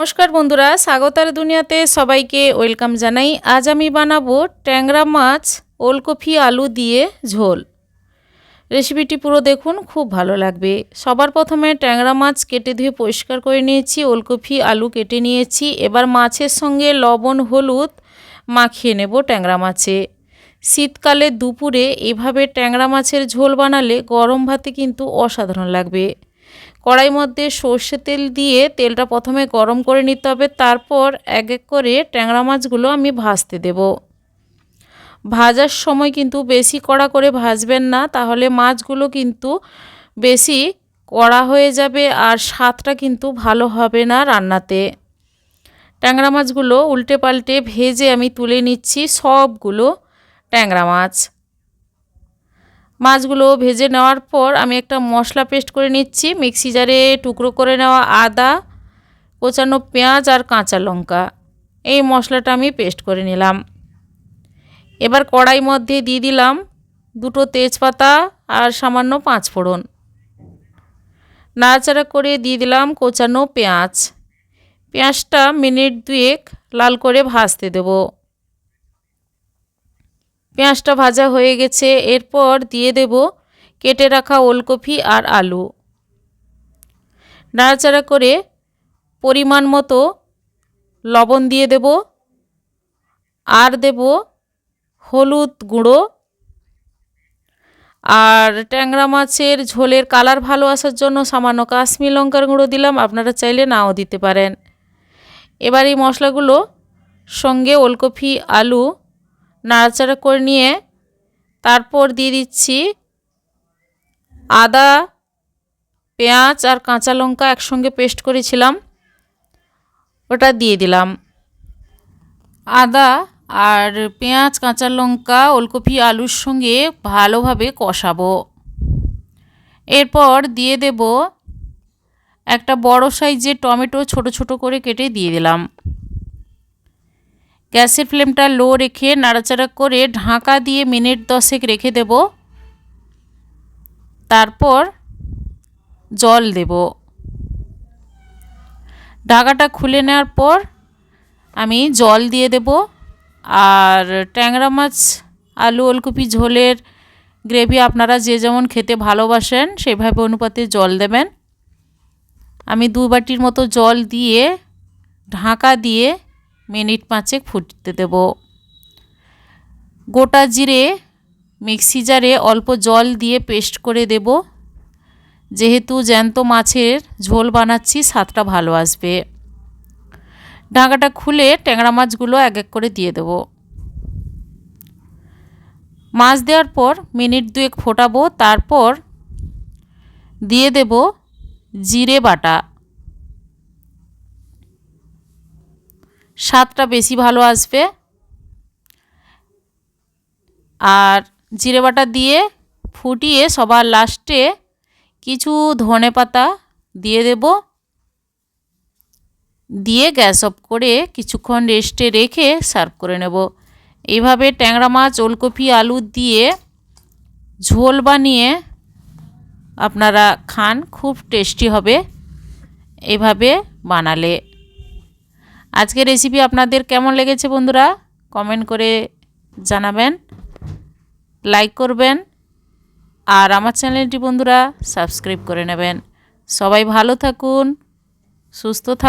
নমস্কার বন্ধুরা, স্বাগতার দুনিয়াতে সবাইকে ওয়েলকাম জানাই। আজ আমি বানাবো ট্যাংরা মাছ, ওলকপি, আলু দিয়ে ঝোল। রেসিপিটি পুরো দেখুন, খুব ভালো লাগবে। সবার প্রথমে ট্যাংরা মাছ কেটে ধুয়ে পরিষ্কার করে নিয়েছি, ওলকপি, আলু কেটে নিয়েছি। এবার মাছের সঙ্গে লবণ, হলুদ মাখিয়ে নেব ট্যাংরা মাছে। শীতকালে দুপুরে এভাবে ট্যাংরা মাছের ঝোল বানালে গরম ভাতে কিন্তু অসাধারণ লাগবে। কড়াই মধ্যে সর্ষে তেল দিয়ে তেলটা প্রথমে গরম করে নিতে হবে, তারপর এক এক করে ট্যাংরা মাছগুলো আমি ভাজতে দেব। ভাজার সময় কিন্তু বেশি কড়া করে ভাজবেন না, তাহলে মাছগুলো কিন্তু বেশি কড়া হয়ে যাবে আর স্বাদটা কিন্তু ভালো হবে না রান্নাতে। ট্যাংরা মাছগুলো উল্টে পাল্টে ভেজে আমি তুলে নিচ্ছি সবগুলো ট্যাংরা মাছ। মাছগুলো ভেজে নেওয়ার পর আমি একটা মশলা পেস্ট করে নিচ্ছি। মিক্সি জারে টুকরো করে নেওয়া আদা, কোচানো পেঁয়াজ আর কাঁচা লঙ্কা। এই মশলাটা আমি পেস্ট করে নিলাম। এবার কড়াই মধ্যে দিয়ে দিলাম দুটো তেজপাতা আর সামান্য পাঁচ ফোড়ন। নাড়াচাড়া করে দিয়ে দিলাম কোচানো পেঁয়াজ। পেঁয়াজটা মিনিট দুয়েক লাল করে ভাজতে দেবো। পেঁয়াজটা ভাজা হয়ে গেছে। এরপর দিয়ে দেব কেটে রাখা ওলকপি আর আলু। নাড়াচাড়া করে পরিমাণ মতো লবণ দিয়ে দেব। আর দেব হলুদ গুঁড়ো। আর ট্যাংরা মাছের ঝোলের কালার ভালো আসার জন্য সামান্য কাশ্মীর লঙ্কার গুঁড়ো দিলাম। আপনারা চাইলে নাও দিতে পারেন। এবার এই মশলাগুলো সঙ্গে ওলকপি, আলু নাড়াচাড়া করে নিয়ে তারপর দিয়ে দিচ্ছি আদা, পেঁয়াজ আর কাঁচা লঙ্কা একসঙ্গে পেস্ট করেছিলাম। ওটা দিয়ে দিলাম। আদা আর পেঁয়াজ, কাঁচা লঙ্কা, ওলকপি, আলুর সঙ্গে ভালোভাবে কষাবো। এরপর দিয়ে দেব একটা বড় সাইজের টমেটো ছোট ছোট করে কেটে দিয়ে দিলাম। গ্যাসের ফ্লেমটা লো রেখে নাড়াচাড়া করে ঢাকা দিয়ে মিনিট দশেক রেখে দেব। তারপর জল দেব। ঢাকাটা খুলে নেওয়ার পর আমি জল দিয়ে দেব আর ট্যাংরা মাছ, আলু, ওলকপি, ঝোলের গ্রেভি আপনারা যে যেমন খেতে ভালোবাসেন সেভাবে অনুপাতে জল দেবেন। আমি দু বাটির মতো জল দিয়ে ঢাকা দিয়ে মিনিট পাঁচেক ফুটতে দেব। গোটা জিরে মিক্সি জারে অল্প জল দিয়ে পেস্ট করে দেব। যেহেতু জ্যান্ত মাছের ঝোল বানাচ্ছি, স্বাদটা ভালো আসবে। ঢাকাটা খুলে ট্যাংরা মাছগুলো এক এক করে দিয়ে দেব। মাছ দেওয়ার পর মিনিট দুয়েক ফোটাবো, তারপর দিয়ে দেব জিরে বাটা। স্বাদটা বেশি ভালো আসবে। আর জিরে বাটা দিয়ে ফুটিয়ে সবার লাস্টে কিছু ধনে পাতা দিয়ে দেব। দিয়ে গ্যাস অফ করে কিছুক্ষণ রেস্টে রেখে সার্ভ করে নেব। এইভাবে ট্যাংরা মাছ, ওলকপি, আলু দিয়ে ঝোল বানিয়ে আপনারা খান, খুব টেস্টি হবে। এভাবে বানালে আজকের রেসিপি আপনাদের কেমন লেগেছে বন্ধুরা? কমেন্ট করে জানাবেন লাইক করবেন, আর আমার চ্যানেলটি বন্ধুরা সাবস্ক্রাইব করে নেবেন। সবাই ভালো থাকুন, সুস্থ থাকুন।